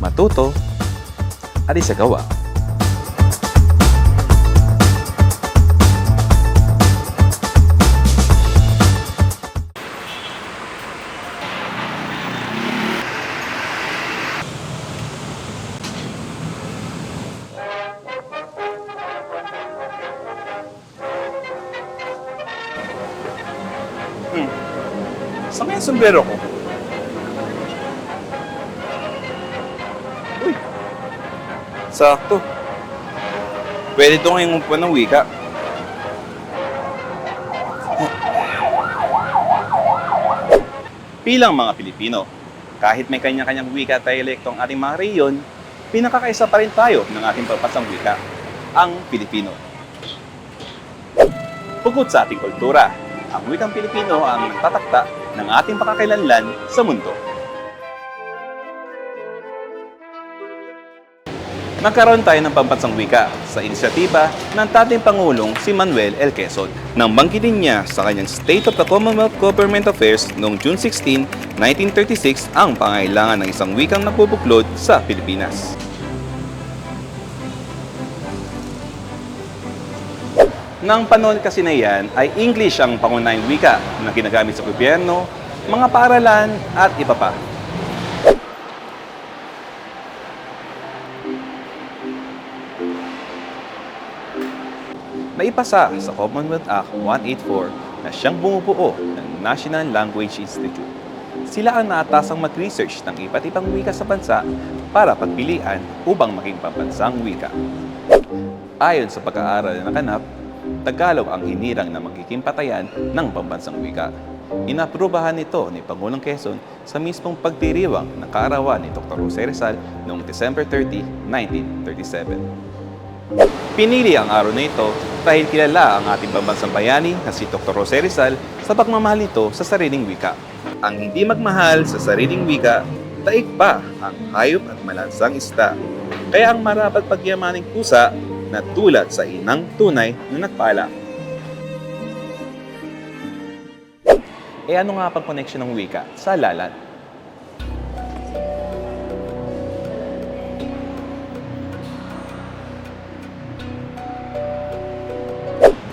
matuto, at isagawa. Hmm. Kaya yung sombrero Sakto. Pwede ito ngayong upuan ng wika. Bilang mga Pilipino, kahit may kanya-kanyang wika at dialekto ang ating mga rehiyon, pinakakaisa pa rin tayo ng ating pagpasang wika, ang Pilipino. Bukod sa ating kultura, ang wikang Pilipino ang nagtatakta ng ating pakakilanlan sa mundo. Nagkaroon tayo ng pampansang wika sa inisyatiba ng dating Pangulong si Manuel L. Quezon nang banggitin niya sa kanyang State of the Commonwealth Government Affairs noong June 16, 1936 ang pangailangan ng isang wikang nagbubuklod sa Pilipinas. Nang panahon kasi na yan ay English ang pangunahing wika na ginagamit sa gobyerno, mga paaralan at iba pa. Naipasa sa Commonwealth Act 184 na siyang bumubuo ng National Language Institute. Sila ang naatasang mag-research ng iba't ibang wika sa bansa para pagpilian upang maging pambansang wika. Ayon sa pag-aaral na nakanap, Tagalog ang hinirang na magiging patayan ng pambansang wika. Inaprubahan ito ni Pangulong Quezon sa mismong pagdiriwang ng kaarawan ni Dr. Jose Rizal noong December 30, 1937. Pinili ang araw na ito dahil kilala ang ating pambansang bayani na si Dr. Jose Rizal sa pagmamahal nito sa sariling wika. Ang hindi magmahal sa sariling wika, taik pa ang hayop at malansang isda. Kaya ang marapat pagyamaning pusa na tulad sa inang tunay na nagpala. E ano nga pang connection ng wika sa lalat?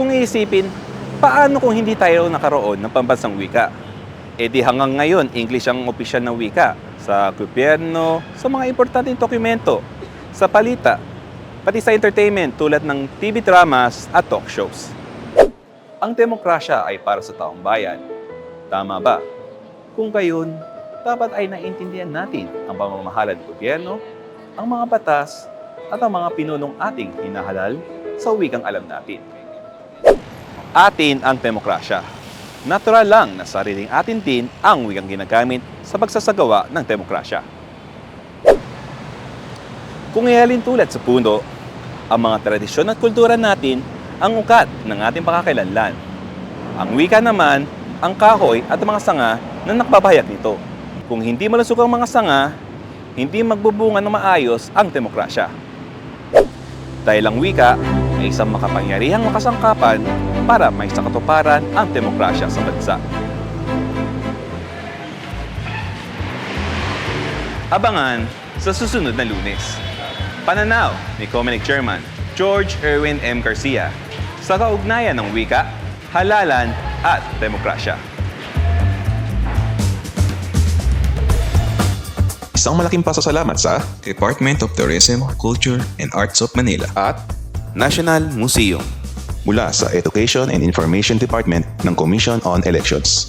Kung iisipin, paano kung hindi tayo nakaroon ng pambansang wika? E di hanggang ngayon, English ang opisyal na wika sa gobyerno, sa mga importanteng dokumento, sa palita, pati sa entertainment tulad ng TV dramas at talk shows. Ang demokrasya ay para sa taong bayan. Tama ba? Kung gayon, dapat ay naiintindihan natin ang pamamahala ng gobyerno, ang mga batas, at ang mga pinunong ating hinahalal sa wikang alam natin. Atin ang demokrasya. Natural lang na sariling atin din ang wikang ginagamit sa pagsasagawa ng demokrasya. Kung ihalin tulad sa puno, ang mga tradisyon at kultura natin ang ukat ng ating pakakilanlan. Ang wika naman, ang kahoy at mga sanga na nakbabahayag nito. Kung hindi malusog ang mga sanga, hindi magbubunga ng maayos ang demokrasya. Dahil ang wika ay isang makapangyarihang makasangkapan para may sakatuparan ang demokrasya sa bansa. Abangan sa susunod na lunes. Pananaw ni Comelec Chairman George Erwin M. Garcia sa kaugnayan ng wika, halalan at demokrasya. Isang malaking pasasalamat sa Department of Tourism, Culture, and Arts of Manila At National Museum. mula sa Education and Information Department ng Commission on Elections.